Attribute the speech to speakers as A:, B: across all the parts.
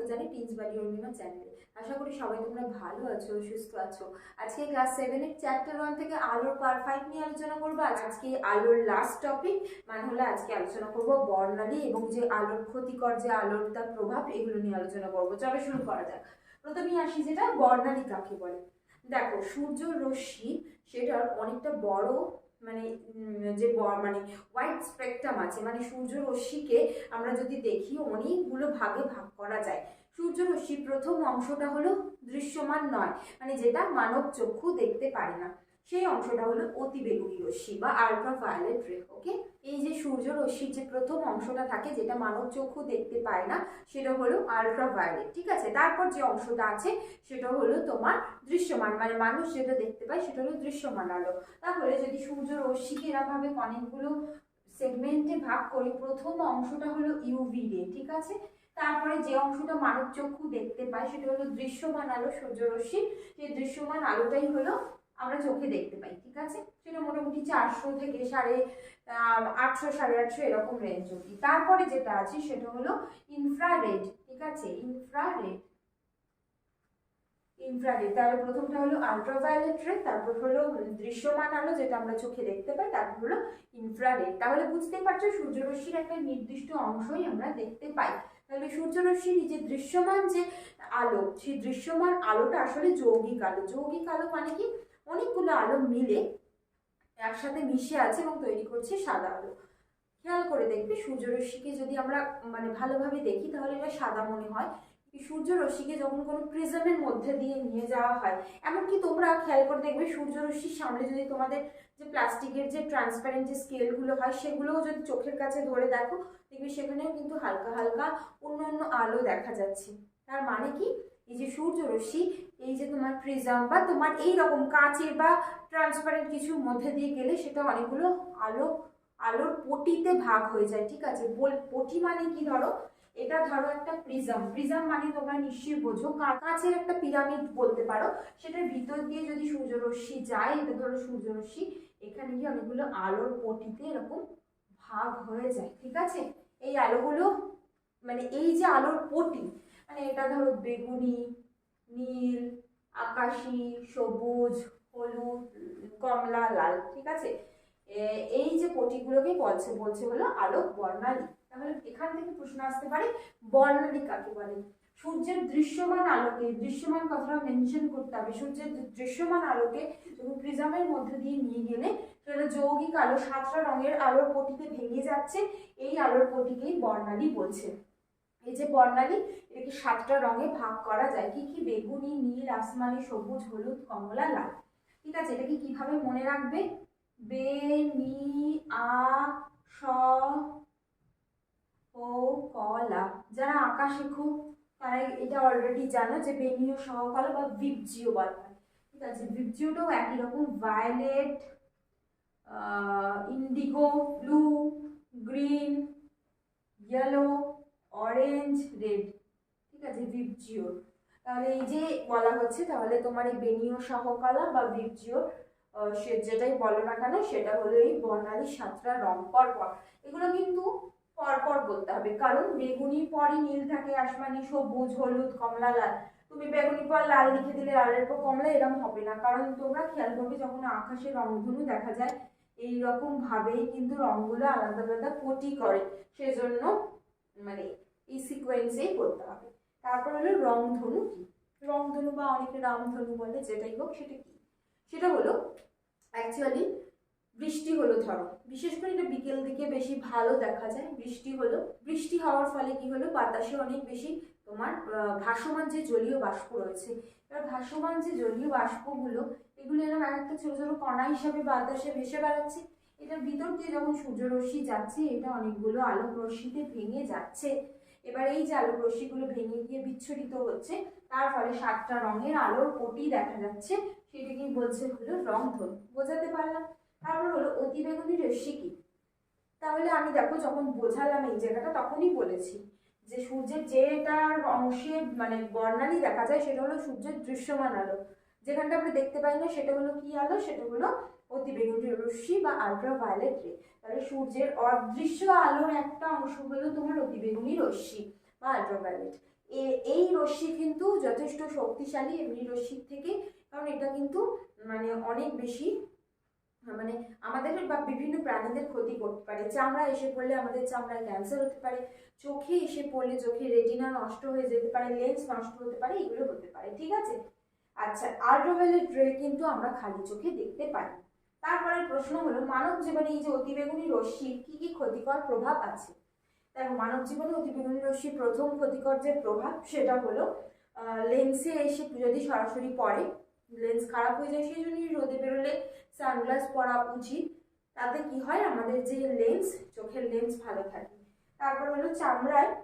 A: স্বাগত জানাই টিনস বাড়ি অরুণিমা চ্যানেলে আশা করি সবাই তোমরা ভালো আছো, সুস্থ আছো। আজকে ক্লাস সেভেনের চ্যাপ্টার ওয়ান থেকে আলোর পারফাইট নিয়ে আলোচনা করব। আজকে আলোর লাস্ট টপিক মানে হলো আজকে আলোচনা করব বর্ণালী এবং যে আলোর ক্ষতিকর, যে আলোর তার প্রভাব, এগুলো নিয়ে আলোচনা করব। চলো শুরু করা যাক। প্রথমেই আসি যেটা বর্ণালী কাকে বলে? দেখো, সূর্য, রশ্মি সেটার অনেকটা বড় মানে যে মানে হোয়াইট স্পেকট্রাম আছে। মানে সূর্য, রশ্মিকে আমরা যদি দেখি, অনেকগুলো ভাগে ভাগ করা যায়। সূর্য রশ্মির প্রথম অংশটা হলো দৃশ্যমান নয় মানে যেটা মানব চক্ষু দেখতে পারে না। সেই অংশটা হলো অতিবেগুনি রশ্মি বা আলট্রা ভায়োলেট রে ওকে এই যে সূর্য রশ্মির যে প্রথম অংশটা থাকে যেটা মানব চক্ষু দেখতে পায় না, সেটা হলো আলট্রা ভায়োলেট ঠিক আছে? তারপর যে অংশটা আছে, সেটা হলো তোমার দৃশ্যমান মানে মানুষ যেটা দেখতে পায় সেটা হলো দৃশ্যমান আলো। তাহলে যদি সূর্য রশ্মিকে এরকমভাবে অনেকগুলো সেগমেন্টে ভাগ করি, প্রথম অংশটা হলো ইউভি রে ঠিক আছে? তারপরে যে অংশটা মানব চক্ষু দেখতে পায়, সেটা হলো দৃশ্যমান আলো, সূর্যরশ্মি। সেই দৃশ্যমান আলোটাই হলো আমরা চোখে দেখতে পাই, ঠিক আছে? সেটা মোটামুটি চারশো থেকে সাড়ে আটশো সাড়ে আটশো এরকম রেঞ্জ অব্দি তারপরে যেটা আছে, সেটা হলো ইনফ্রারেড ঠিক আছে? ইনফ্রারেড ইনফ্রারেড তাহলে প্রথমটা হলো আলট্রাভায়োলেট রে তারপর হলো দৃশ্যমান আলো, যেটা আমরা চোখে দেখতে পাই, তারপর হলো ইনফ্রারেড তাহলে বুঝতে পারছ, সূর্যরশ্মির একটা নির্দিষ্ট অংশই আমরা দেখতে পাই। তাহলে সূর্যরশ্মি যে দৃশ্যমান যে আলো, সেই দৃশ্যমান আলোটা আসলে যৌগিক আলো। যৌগিক আলো মানে কি? অনেকগুলো আলো মিলে একসাথে মিশে আছে এবং তৈরি করছে সাদা আলো। খেয়াল করে দেখবে সূর্যরশ্মিকে যদি আমরা মানে ভালোভাবে দেখি, তাহলে এটা সাদা মনে হয়। সূর্যরশ্মিকে যখন কোনো প্রিজমের মধ্যে দিয়ে নিয়ে যাওয়া হয়, এমনকি তোমরা খেয়াল করে দেখবে সূর্যরশ্মির সামনে যদি তোমাদের যে প্লাস্টিকের যে ট্রান্সপারেন্ট যে স্কেলগুলো হয়, সেগুলোও যদি চোখের কাছে ধরে দেখো, দেখবে সেখানেও কিন্তু হালকা হালকা অন্য অন্য আলো দেখা যাচ্ছে। তার মানে কি? এই যে সূর্যরশ্মি, এই যে তোমার প্রিজম বা তোমার এই রকম কাচের বা ট্রান্সপারেন্ট কিছুর মধ্যে দিয়ে গেলে সেটা অনেকগুলো আলো, আলোর পটিতে ভাগ হয়ে যায়, ঠিক আছে? পটি মানে কি ধরো? এটা ধরো একটা প্রিজম। প্রিজম মানে তোমরা নিশ্চয়ই বোঝো কাচের একটা পিরামিড বলতে পারো। সেটার ভিতর দিয়ে যদি সূর্যরশ্মি যায়, এটা ধরো সূর্যরশ্মি, এখানে গিয়ে অনেকগুলো আলোর পটিতে এরকম ভাগ হয়ে যায়, ঠিক আছে? এই আলোগুলো মানে এই যে আলোর পটি মানে এটা ধরো বেগুনি, নীল, আকাশি, সবুজ, হলুদ, কমলা, লাল, ঠিক আছে? এই যে পটিগুলোকে বলছে বলছে হলো আলোক বর্ণালী। তাহলে এখান থেকে প্রশ্ন আসতে পারে, বর্ণালী কাকে বলে? সূর্যের দৃশ্যমান আলোকে, দৃশ্যমান কথাটা মেনশন করতে হবে, সূর্যের দৃশ্যমান আলোকে যখন প্রিজমের মধ্যে দিয়ে নিয়ে গেলে, সেটা যৌগিক আলো, সাতটা রঙের আলোর পটিতে ভেঙে যাচ্ছে, এই আলোর পটিকেই বর্ণালী বলছে। এই যে বর্ণালী, এটাকে সাতটা রঙে ভাগ করা যায়, কি কি? বেগুনি, নীল, আসমানি, সবুজ, হলুদ, কমলা, লাল। ঠিক আছে, এটাকে কীভাবে মনে রাখবে? বে নি আ, স ও, কলা। যারা আঁকা শেখো তারা এটা অলরেডি জানো যে বেনীয় সহকলা বা বিপজিও বলা হয়। ঠিক আছে বিপজিওটাও একই রকম। Violet indigo blue green yellow orange red ঠিক আছে ভিপজিওর তাহলে এই যে বলা হচ্ছে, তাহলে তোমার এই বেনীয় সহকলা বা ভিপজিওর সে যেটাই বলো না কেন, সেটা হলো এই বর্ণালী সাতটা রং পর পর এগুলো কিন্তু পরপর বলতে হবে। কারণ বেগুনি পরই নীল থাকে, আসমানি সবুজ, হলুদ, কমলা, লাল। তুমি বেগুনি পর লাল লিখে দিলে লালের পর কমলা এরকম হবে না। কারণ তোমরা খেয়াল করবে, যখন আকাশে রংধনু দেখা যায় এই রকম ভাবেই কিন্তু রংগুলো আলাদা আলাদা পটি করে। সেজন্য মানে এই সিকোয়েন্সেই করতে হবে। তারপর হলো রংধনু কি? রংধনু বা অনেকে রামধনু বলে, যেটাই হোক সেটা কি? সেটা হলো অ্যাকচুয়ালি বৃষ্টি হলো, ধরো। বিশেষ করে এটা বিকেল দিকে বেশি ভালো দেখা যায়। বৃষ্টি হলো, বৃষ্টি হওয়ার ফলে কি হলো, বাতাসে অনেক বেশি তোমার ভাসমান যে জলীয় বাষ্প রয়েছে, এবার ভাসমান যে জলীয় বাষ্পগুলো, এগুলো এরকম এক একটা ছোটো ছোটো কণা হিসাবে বাতাসে ভেসে বেড়াচ্ছে। এটার ভিতর দিয়ে যখন সূর্যরশ্মি যাচ্ছে, এটা অনেকগুলো আলোক রশ্মিতে ভেঙে যাচ্ছে। এবার এই যে আলোক রশ্মিগুলো ভেঙে গিয়ে বিচ্ছুরিত হচ্ছে, তার ফলে সাতটা রঙের আলোর পটি দেখা যাচ্ছে। সেটাকেই বলছে হলো রংধনু। বোঝাতে পারলাম? তারপর হলো অতিবেগুনি রশ্মি কি? তাহলে আমি দেখো যখন বোঝালাম এই জায়গাটা, তখনই বলেছি যে সূর্যের যেটার অংশে মানে বর্ণালী দেখা যায়, সেটা হলো সূর্যের দৃশ্যমান আলো। যেখানটা আমরা দেখতে পাই না, সেটা হলো কি আলো? সেটা হলো অতিবেগুনি রশ্মি বা আলট্রা ভায়োলেট রে তাহলে সূর্যের অদৃশ্য আলোর একটা অংশ হলো তোমার অতিবেগুনি রশ্মি বা আলট্রা ভায়োলেট এ- এই রশ্মি কিন্তু যথেষ্ট শক্তিশালী, এমনি রশ্মির থেকে, কারণ এটা কিন্তু মানে অনেক বেশি মানে আমাদের বা বিভিন্ন প্রাণীদের ক্ষতি করতে পারে। চামড়া এসে পড়লে আমাদের চামড়ায় ক্যান্সার হতে পারে। চোখে এসে পড়লে চোখে রেটিনা নষ্ট হয়ে যেতে পারে লেন্স নষ্ট হতে পারে, এগুলো হতে পারে, ঠিক আছে? আচ্ছা আল্ট্রাভায়োলেট রে কিন্তু আমরা খালি চোখে দেখতে পাই তারপরে প্রশ্ন হলো, মানব জীবনে এই যে অতিবেগুনি রশ্মির কি কি ক্ষতিকর প্রভাব আছে? দেখো, মানব জীবনে অতিবেগুনি রশ্মির প্রথম ক্ষতিকর যে প্রভাব সেটা হলো লেন্সে এসে যদি সরাসরি পড়ে লেন্স খারাপ হয়ে যায়, সেই জন্যই রোদে বেরোলে সানগ্লাস পরা উচিত। তাতে কি হয়? আমাদের যে লেন্স, চোখের লেন্স ভালো থাকে। তারপর হলো চামড়ায়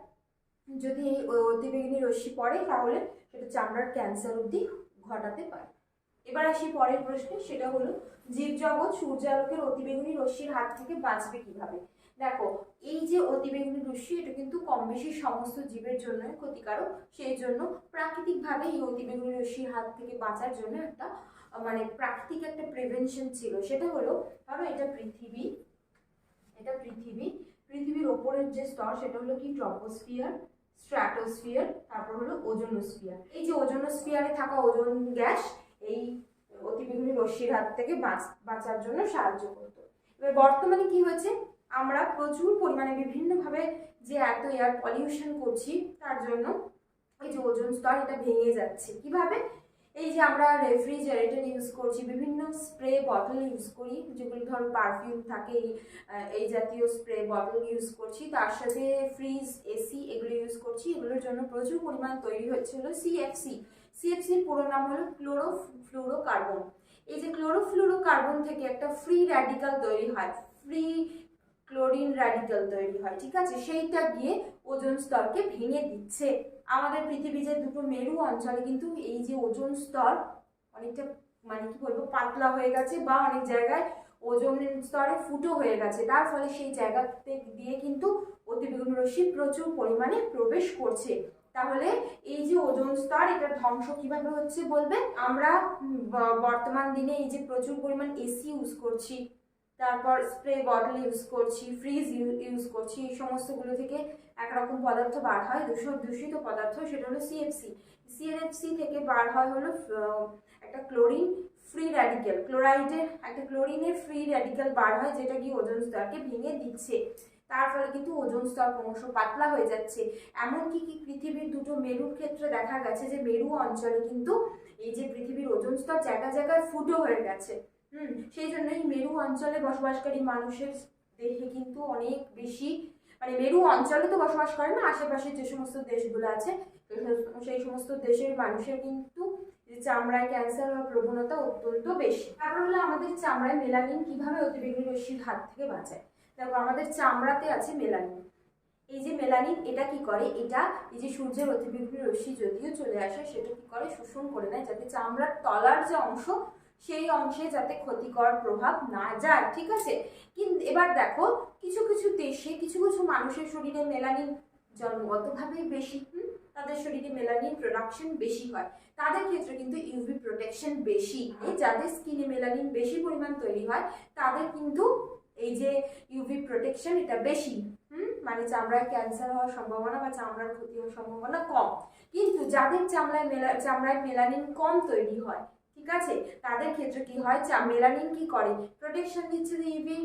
A: যদি এই অতিবেগুনি রশ্মি পড়ে, তাহলে সেটা চামড়ার ক্যান্সার অবধি ঘটাতে পারে। এবার আসি পরের প্রশ্নে, সেটা হলো, জীবজগৎ সূর্যালোকের অতিবেগুনি রশ্মির হাত থেকে বাঁচবে কীভাবে? দেখো, এই যে অতিবেগুনি রশ্মি, এটা কিন্তু কম বেশি সমস্ত জীবের জন্য ক্ষতিকারক। সেই জন্য প্রাকৃতিকভাবে এই অতিবেগুনি রশ্মির হাত থেকে বাঁচার জন্য একটা মানে প্রাকৃতিক একটা প্রিভেনশন ছিল। সেটা হলো, ধরো এটা পৃথিবী এটা পৃথিবী, পৃথিবীর ওপরের যে স্তর, সেটা হলো কি? ট্রপোস্ফিয়ার স্ট্র্যাটোস্ফিয়ার তারপর হলো ওজোনোস্ফিয়ার এই যে ওজোনোস্ফিয়ারে থাকা ওজোন গ্যাস এই অতিবেগুনি রশ্মির হাত থেকে বাঁচ- বাঁচার জন্য সাহায্য করতো। এবার বর্তমানে কি হয়েছে? আমরা প্রচুর পরিমাণে বিভিন্নভাবে যে এত এয়ার পলিউশন করছি, তার জন্য এই যে ওজন স্তর এটা ভেঙে যাচ্ছে। কীভাবে? এই যে আমরা রেফ্রিজারেটর ইউজ করছি, বিভিন্ন স্প্রে বটল ইউজ করি, যেগুলো ধরো পারফিউম থাকে, এই জাতীয় স্প্রে বটল ইউজ করছি, তার সাথে ফ্রিজ এসি এগুলো ইউজ করছি, এগুলোর জন্য প্রচুর পরিমাণ তৈরি হচ্ছে হলো সিএফসি সিএফসির পুরো নাম হলো ক্লোরো ফ্লুরোকার্বন এই যে ক্লোরোফ্লুরোকার্বন থেকে একটা ফ্রি র্যাডিক্যাল তৈরি হয় ফ্রি ক্লোরিন র্যাডিক্যাল তৈরি হয়, ঠিক আছে? সেইটা গিয়ে ওজোন স্তরকে ভেঙে দিচ্ছে। আমাদের পৃথিবী যে দুটো মেরু অঞ্চলে কিন্তু এই যে ওজোন স্তর অনেকটা মানে কি বলব, পাতলা হয়ে গেছে বা অনেক জায়গায় ওজনের স্তরে ফুটো হয়ে গেছে। তার ফলে সেই জায়গাতে দিয়ে কিন্তু অতিবেগুনি রশ্মি প্রচুর পরিমাণে প্রবেশ করছে। তাহলে এই যে ওজন স্তর, এটা ধ্বংস কীভাবে হচ্ছে বলবেন? আমরা বর্তমান দিনে এই যে প্রচুর পরিমাণ এসি ইউজ করছি। তারপর স্প্রে বটল ইউজ করছি ফ্রিজ ইউজ করছি, এই সমস্তগুলো থেকে একরকম পদার্থ বার হয়, দূষণ, দূষিত পদার্থ, সেটা হলো সিএফসি সিএফসি থেকে বার হয় হলো একটা ক্লোরিন ফ্রি র্যাডিক্যাল ক্লোরাইডের একটা ক্লোরিনের ফ্রি র্যাডিক্যাল বার হয়, যেটা গিয়ে ওজন স্তরকে ভেঙে দিচ্ছে। তার ফলে কিন্তু ওজোন স্তর ক্রমশ পাতলা হয়ে যাচ্ছে। এমনকি কি পৃথিবীর দুটো মেরুর ক্ষেত্রে দেখা গেছে যে, মেরু অঞ্চলে কিন্তু এই যে পৃথিবীর ওজন স্তর জায়গায় জায়গায় ফুটো হয়ে গেছে। হুম, সেই জন্য এই মেরু অঞ্চলে বসবাসকারী মানুষের দেহে কিন্তু অনেক বেশি মানে মেরু অঞ্চলে তো বসবাস করে না, আশেপাশে যে সমস্ত দেশগুলো আছে সেই- সমস্ত দেশের মানুষের কিন্তু চামড়ায় ক্যান্সার হওয়ার প্রবণতা অত্যন্ত বেশি। তারপর হলো আমাদের চামড়ায় মেলানিন কীভাবে অতিবেগুনি রশ্মির হাত থেকে বাঁচায়? দেখো, আমাদের চামড়াতে আছে মেলানিন এই যে মেলানিন এটা কি করে? এটা এই যে সূর্যের অতিবেগুনি রশ্মি যদিও চলে আসে, সেটা কি করে? শোষণ করে নেয়, যাতে চামড়ার তলার যে অংশ সেই অংশে যাতে ক্ষতিকর প্রভাব না যায়, ঠিক আছে? কিন্তু এবার দেখো, কিছু কিছু দেশে কিছু কিছু মানুষের শরীরে মেলানিন জন্মগতভাবেই বেশি তাদের শরীরে মেলানিন প্রোডাকশন বেশি হয়। তাদের ক্ষেত্রে কিন্তু ইউভি প্রোটেকশন বেশি। যাদের স্কিনে মেলানিন বেশি পরিমাণ তৈরি হয়, তাদের কিন্তু এই যে ইউভি প্রোটেকশন এটা বেশি, হুম? মানে চামড়ায় ক্যান্সার হওয়ার সম্ভাবনা বা চামড়ার ক্ষতি হওয়ার সম্ভাবনা কম। কিন্তু যাদের চামড়ায় মেলা চামড়ায় মেলানিন কম তৈরি হয় ঠিক আছে? তাদের ক্ষেত্রে কি হয়? চা মেলানিন কি করে? প্রোটেকশন দিচ্ছে যে ইউভি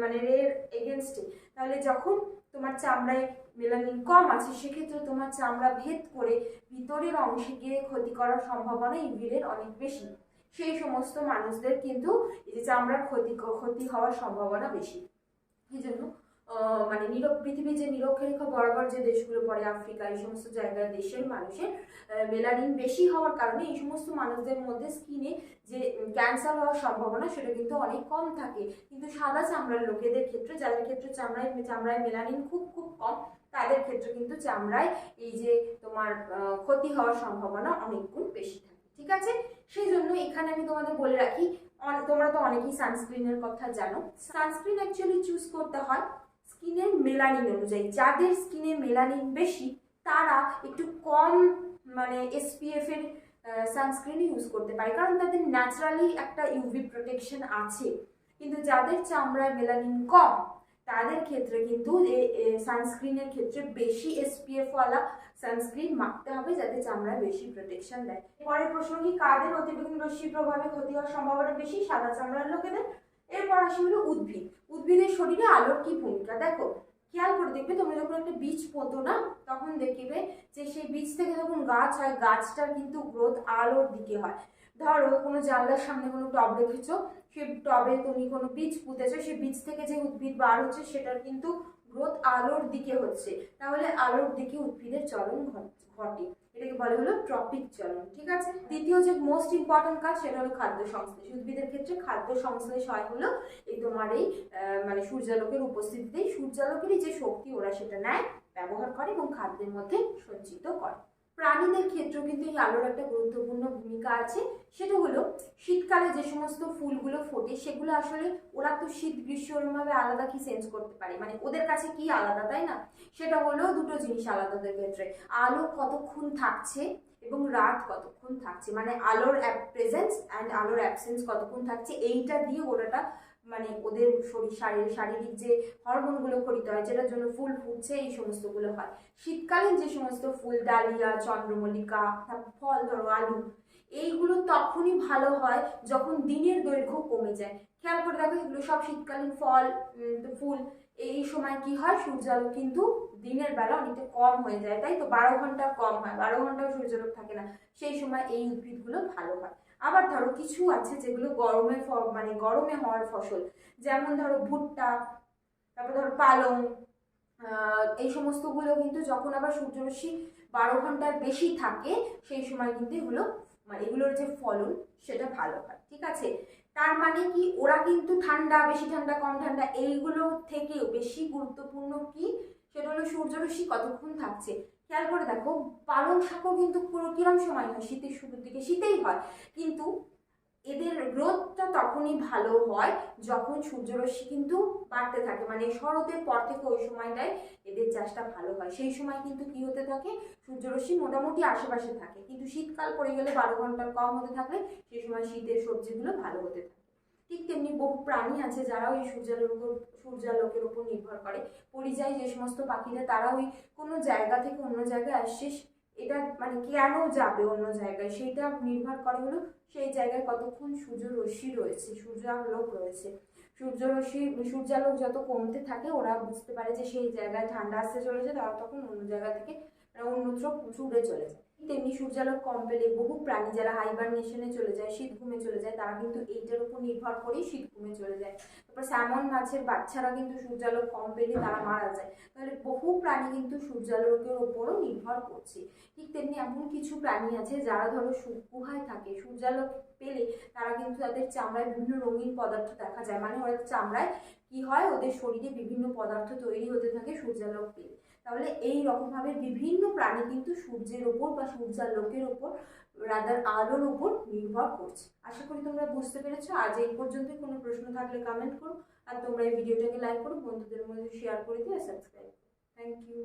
A: মানে রের এগেনস্টে তাহলে যখন তোমার চামড়ায় মেলানিন কম আছে, সেক্ষেত্রে তোমার চামড়া ভেদ করে ভিতরের অংশে গিয়ে ক্ষতি করার সম্ভাবনা ইউভিরের অনেক বেশি। সেই সমস্ত মানুষদের কিন্তু এই যে চামড়ার ক্ষতি ক্ষতি হওয়ার সম্ভাবনা বেশি। এই জন্য মানে পৃথিবীর যে নিরক্ষরেখা বরাবর যে দেশগুলো পড়ে, আফ্রিকা, এই সমস্ত জায়গার দেশের মানুষের মেলানিন বেশি হওয়ার কারণে এই সমস্ত মানুষদের মধ্যে স্কিনে যে ক্যান্সার হওয়ার সম্ভাবনা, সেটা কিন্তু অনেক কম থাকে। কিন্তু সাদা চামড়ার লোকেদের ক্ষেত্রে, যাদের ক্ষেত্রে চামড়ায় চামড়ায় মেলানিন খুব খুব কম, তাদের ক্ষেত্রে কিন্তু চামড়ায় এই যে তোমার ক্ষতি হওয়ার সম্ভাবনা অনেক গুণ বেশি থাকে। ঠিক আছে? সেই জন্য এখানে আমি তোমাদের বলে রাখি তোমরা তো অনেকেই সানস্ক্রিনের কথা জানো। সানস্ক্রিন অ্যাকচুয়ালি চুজ করতে হয় স্কিনের মেলানিন অনুযায়ী, যাদের স্কিনে মেলানিন বেশি, তারা একটু কম মানে এসপিএফ এর সানস্ক্রিন ইউজ করতে পারে। কারণ তাদের ন্যাচারালি একটা ইউভি প্রোটেকশন আছে। কিন্তু যাদের চামড়ায় মেলানিন কম, তাদের ক্ষেত্রে কিন্তু সানস্ক্রিনের ক্ষেত্রে বেশি এসপিএফ ওয়ালা সানস্ক্রিন মাখতে হবে, যাতে চামড়ায় বেশি প্রোটেকশন দেয়। পরের কি কাদের অতিবেগুনি রশ্মির প্রভাবে ক্ষতি হওয়ার সম্ভাবনা বেশি? সাদা চামড়ার লোকেদের। এরপর আসি হলো উদ্ভিদ। উদ্ভিদের শরীরে আলোর কি ভূমিকা? দেখো, খেয়াল করে দেখবে তোমরা যখন একটা বীজ পোতো না, তখন দেখবে যে সেই বীজ থেকে যখন গাছ হয়, গাছটার কিন্তু গ্রোথ আলোর দিকে হয়। ধরো, কোনো জানলার সামনে কোনো টব রেখেছো সেই টবে তুমি কোনো বীজ পুঁতেছো সেই বীজ থেকে যে উদ্ভিদ বার হচ্ছে, সেটার কিন্তু গ্রোথ আলোর দিকে হচ্ছে তাহলে আলোর দিকে উদ্ভিদের চলন ঘট- ঘটে। এটাকে বলে হলো ট্রপিক চলন ঠিক আছে? দ্বিতীয় যে মোস্ট ইম্পর্টেন্ট কাজ সেটা হলো খাদ্য সংশ্লেষ উদ্ভিদের ক্ষেত্রে খাদ্য সংশ্লেষ হয় হলো এই তোমার এই মানে সূর্যালোকের উপস্থিতিতেই সূর্যালোকেরই যে শক্তি ওরা সেটা নেয় ব্যবহার করে এবং খাদ্যের মধ্যে সঞ্চিত করে। প্রাণীদের ক্ষেত্রেও কিন্তু এই আলোর একটা গুরুত্বপূর্ণ ভূমিকা আছে। সেটা হলো, শীতকালে যে সমস্ত ফুলগুলো ফোটে, সেগুলো আসলে ওরা তো শীত, গ্রীষ্ম ওরমভাবে আলাদা কি সেন্স করতে পারে? মানে ওদের কাছে কি আলাদা, তাই না? সেটা হলো দুটো জিনিস আলাদা ওদের ক্ষেত্রে। আলো কতক্ষণ থাকছে এবং রাত কতক্ষণ থাকছে? মানে আলোর প্রেজেন্স অ্যান্ড আলোর অ্যাবসেন্স কতক্ষণ থাকছে? এইটা দিয়ে ওরাটা মানে ওদের শরীর শারীরিক শারীরিক যে হরমোনগুলো খরিত হয়, যেটার জন্য ফুল ফুটছে, এই সমস্তগুলো হয়। শীতকালীন যে সমস্ত ফুল, ডালিয়া, চন্দ্রমল্লিকা, তারপর ফল ধরো, আলু, এইগুলো তখনই ভালো হয় যখন দিনের দৈর্ঘ্য কমে যায়। খেয়াল করে দেখো, এগুলো সব শীতকালীন ফল ফুল, এই সময় কি হয়? সূর্যালোক কিন্তু দিনের বেলা অনেকটা কম হয়ে যায়, তাই তো? বারো ঘণ্টা কম হয়, বারো ঘন্টাও সূর্যালোক থাকে না। সেই সময় এই উদ্ভিদগুলো ভালো হয়। আবার ধরো কিছু আছে যেগুলো গরমে মানে গরমে হওয়ার ফসল। যেমন ধরো ভুট্টা, তারপর ধরো পালং এই সমস্তগুলো কিন্তু যখন আবার সূর্যরশ্মি বারো ঘণ্টার বেশি থাকে, সেই সময় কিন্তু এগুলো মানে এগুলোর যে ফলন সেটা ভালো হয়, ঠিক আছে? তার মানে কি, ওরা কিন্তু ঠান্ডা, বেশি ঠান্ডা, কম ঠান্ডা, এইগুলো থেকেও বেশি গুরুত্বপূর্ণ কি? সেটা হলো সূর্যরশ্মি কতক্ষণ থাকছে। খেয়াল করে দেখো, পালং শাকও কিন্তু পুরো কিরম সময় হয়? শীতের শুরুর দিকে শীতেই হয়। কিন্তু এদের গ্রোথটা তখনই ভালো হয় যখন সূর্যরশ্মি কিন্তু বাড়তে থাকে। মানে শরতের পর থেকে ওই সময়টায় এদের চাষটা ভালো হয়। সেই সময় কিন্তু কি হতে থাকে? সূর্যরশ্মি মোটামুটি আশেপাশে থাকে। কিন্তু শীতকাল পড়ে গেলে বারো ঘণ্টার কম হতে থাকলে সেই সময় শীতের সবজিগুলো ভালো হতে থাকে। ঠিক তেমনি বহু প্রাণী আছে যারা ওই সূর্যালোকের উপর সূর্যালোকের উপর নির্ভর করে। পরিযায়ী যে সমস্ত পাখিরা তারা ওই কোনো জায়গা থেকে অন্য জায়গায় আসছে, এটা মানে কেন যাবে অন্য জায়গায়? সেইটা নির্ভর করে হলো সেই জায়গায় কতক্ষণ সূর্য রশ্মি রয়েছে, সূর্যালোক রয়েছে। সূর্যরশ্মি, সূর্যালোক যত কমতে থাকে, ওরা বুঝতে পারে যে সেই জায়গায় ঠান্ডা আসতে চলেছে, তারা তখন অন্য জায়গা থেকে মানে অন্যত্র ছুটে চলে যায়। তেমনি সূর্যালোক কম পেলে বহু প্রাণী যারা হাইবারনেশনে চলে যায় শীত ঘুমে চলে যায়, তারা কিন্তু এইটার উপর নির্ভর করেই শীত ঘুমে চলে যায়। তারপর স্যামন মাছের বাচ্চারা কিন্তু সূর্যালোক কম পেলে তারা মারা যায়। তাহলে বহু প্রাণী কিন্তু সূর্যালোকের ওপরও নির্ভর করছে। ঠিক তেমনি এমন কিছু প্রাণী আছে যারা ধরো গুহায় থাকে, সূর্যালোক পেলে তারা কিন্তু তাদের চামড়ায় বিভিন্ন রঙিন পদার্থ দেখা যায়। মানে ওদের চামড়ায় কি হয়? ওদের শরীরে বিভিন্ন পদার্থ তৈরি হতে থাকে সূর্যালোক পেলে। তাহলে এই রকমভাবে বিভিন্ন প্রাণী কিন্তু সূর্যের ওপর বা সূর্যালোকের ওপর রাদার আলোর উপর নির্ভর করছে। আশা করি তোমরা বুঝতে পেরেছ। আজ এই পর্যন্তই। কোনো প্রশ্ন থাকলে কমেন্ট করো। আর তোমরা এই ভিডিওটাকে লাইক করো। বন্ধুদের মধ্যে শেয়ার করে দিও সাবস্ক্রাইব করো। Thank you